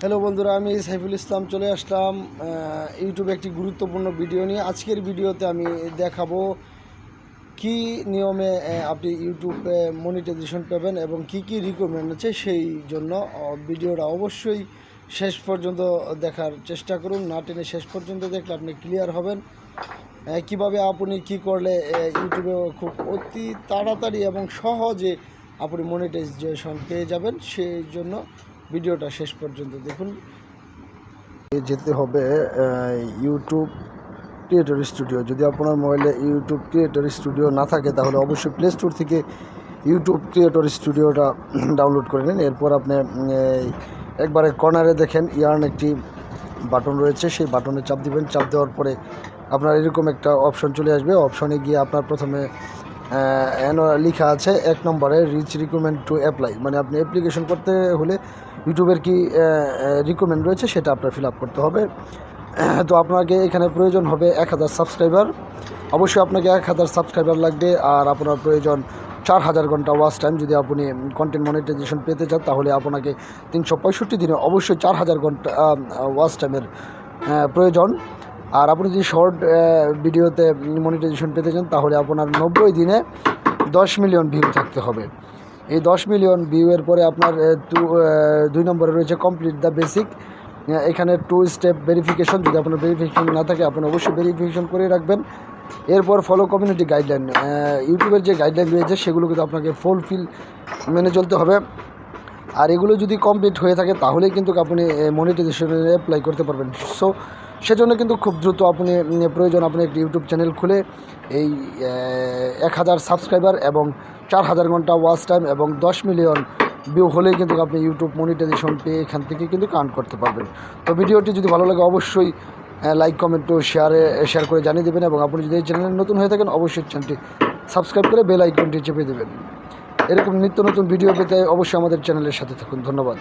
Hello বন্ধুরা, আমি সাইফুল ইসলাম চলে আসলাম ইউটিউবে একটি গুরুত্বপূর্ণ ভিডিও নিয়ে। আজকের ভিডিওতে আমি দেখাবো কি নিয়মে আপনি ইউটিউবে মনিটাইজেশন পাবেন এবং কি কি রিকমেন্ড আছে সেই জন্য ভিডিওটা অবশ্যই শেষ পর্যন্ত দেখার চেষ্টা করুন। না টেনে শেষ পর্যন্ত দেখলে আপনি ক্লিয়ার হবেন কীভাবে আপনি কি করলে ইউটিউবে খুব অতি তাড়াতাড়ি এবং সহজে আপনি মনিটাইজেশন পেয়ে যাবেন সেই জন্য ভিডিওটা শেষ পর্যন্ত দেখুন। যেতে হবে ইউটিউব ক্রিয়েটর স্টুডিও যদি আপনার মোবাইলে ইউটিউব ক্রিয়েটর স্টুডিও না থাকে, তাহলে অবশ্যই প্লে স্টোর থেকে ইউটিউব ক্রিয়েটর স্টুডিওটা ডাউনলোড করে নিন। এরপর আপনি একবারে কর্নারে দেখেন ইয়ার্ন একটি বাটন রয়েছে। সেই বাটনে চাপ দিবেন। চাপ দেওয়ার পরে আপনার এরকম একটা অপশন চলে আসবে। অপশনে গিয়ে আপনার প্রথমে লেখা আছে এক নম্বরে রিচ রিকমেন্ড টু অ্যাপ্লাই মানে আপনি অ্যাপ্লিকেশন করতে হলে ইউটিউবের কি রিকমেন্ড রয়েছে সেটা আপনার ফিল আপ করতে হবে। তো আপনাকে এখানে প্রয়োজন হবে এক হাজার সাবস্ক্রাইবার অবশ্যই আপনাকে এক হাজার সাবস্ক্রাইবার লাগবে আর আপনার প্রয়োজন চার হাজার ঘণ্টা ওয়াচ টাইম যদি আপনি কন্টেন্ট মনিটাইজেশন পেতে চান, তাহলে আপনাকে তিনশো পঁয়ষট্টি দিনে অবশ্যই চার হাজার ঘণ্টা ওয়াচ টাইমের প্রয়োজন। আর আপনি যদি শর্ট ভিডিওতে মনিটাইজেশন পেতে চান, তাহলে আপনার নব্বই দিনে দশ মিলিয়ন ভিউ থাকতে হবে। এই দশ মিলিয়ন ভিউয়ের পরে আপনার দুই নম্বরে রয়েছে কমপ্লিট দ্য বেসিক এখানে টু স্টেপ ভেরিফিকেশন যদি আপনার ভেরিফিকেশন না থাকে, আপনি অবশ্যই ভেরিফিকেশন করে রাখবেন। এরপর ফলো কমিউনিটি গাইডলাইন ইউটিউবের যে গাইডলাইন রয়েছে, সেগুলো কিন্তু আপনাকে ফুলফিল মেনে চলতে হবে। আর এগুলো যদি কমপ্লিট হয়ে থাকে, তাহলেই কিন্তু আপনি মনিটাইজেশনে অ্যাপ্লাই করতে পারবেন। সো সেজন্য কিন্তু খুব দ্রুত আপনি প্রয়োজন আপনি একটি ইউটিউব চ্যানেল খুলে এই এক হাজার সাবস্ক্রাইবার এবং চার হাজার ঘণ্টা ওয়াচ টাইম এবং দশ মিলিয়ন ভিউ হলেই কিন্তু আপনি ইউটিউব মনিটাইজেশন পেয়ে এখান থেকে কিন্তু কার্ন করতে পারবেন। তো ভিডিওটি যদি ভালো লাগে অবশ্যই লাইক কমেন্ট ও শেয়ারে শেয়ার করে জানিয়ে দেবেন এবং আপনি যদি এই চ্যানেলে নতুন হয়ে থাকেন, অবশ্যই চ্যানেলটি সাবস্ক্রাইব করে বেল আইকনটি চেপে দেবেন। এরকম নিত্য নতুন ভিডিও পেতে অবশ্যই আমাদের চ্যানেলের সাথে থাকুন। ধন্যবাদ।